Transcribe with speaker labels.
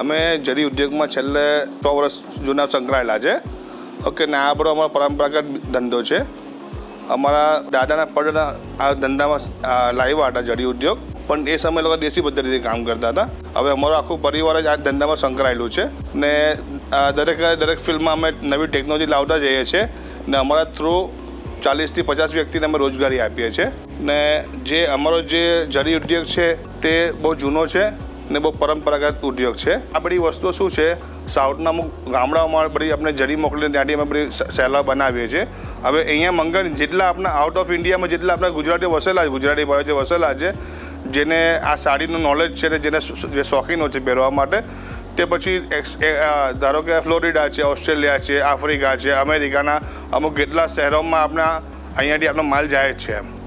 Speaker 1: અમે જરી ઉદ્યોગમાં છેલ્લે સો વર્ષ જૂના સંકળાયેલા છે. ઓકે, ને આ આપણો અમારો પરંપરાગત ધંધો છે. અમારા દાદાના પડના આ ધંધામાં લાવ્યા હતા જરી ઉદ્યોગ, પણ એ સમયે લોકો દેશી પદ્ધતિથી કામ કરતા હતા. હવે અમારો આખું પરિવાર જ આ ધંધામાં સંકળાયેલું છે. ને દરેક દરેક ફિલ્ડમાં અમે નવી ટેકનોલોજી લાવતા જઈએ છીએ. ને અમારા થ્રુ ચાલીસથી પચાસ વ્યક્તિને અમે રોજગારી આપીએ છીએ. ને જે અમારો જે જરી ઉદ્યોગ છે તે બહુ જૂનો છે. ને બહુ પરંપરાગત ઉદ્યોગ છે. આ બધી વસ્તુઓ શું છે? સાઉથના અમુક ગામડાઓમાં બધી આપણે જરી મોકલીને ત્યાંથી અમે બધી સહેલા બનાવીએ છીએ. હવે અહીંયા મંગળ જેટલા આપણા આઉટ ઓફ ઇન્ડિયામાં જેટલા આપણા ગુજરાતીઓ વસેલા છે, ગુજરાતી ભાઈઓ જે વસેલા છે, જેને આ સાડીનું નોલેજ છે ને જેને જે શોખીનો છે પહેરવા માટે, તે પછી ધારો કે ફ્લોરિડા છે, ઓસ્ટ્રેલિયા છે, આફ્રિકા છે, અમેરિકાના અમુક કેટલા શહેરોમાં આપણા અહીંયાથી આપણો માલ જાય છે એમ.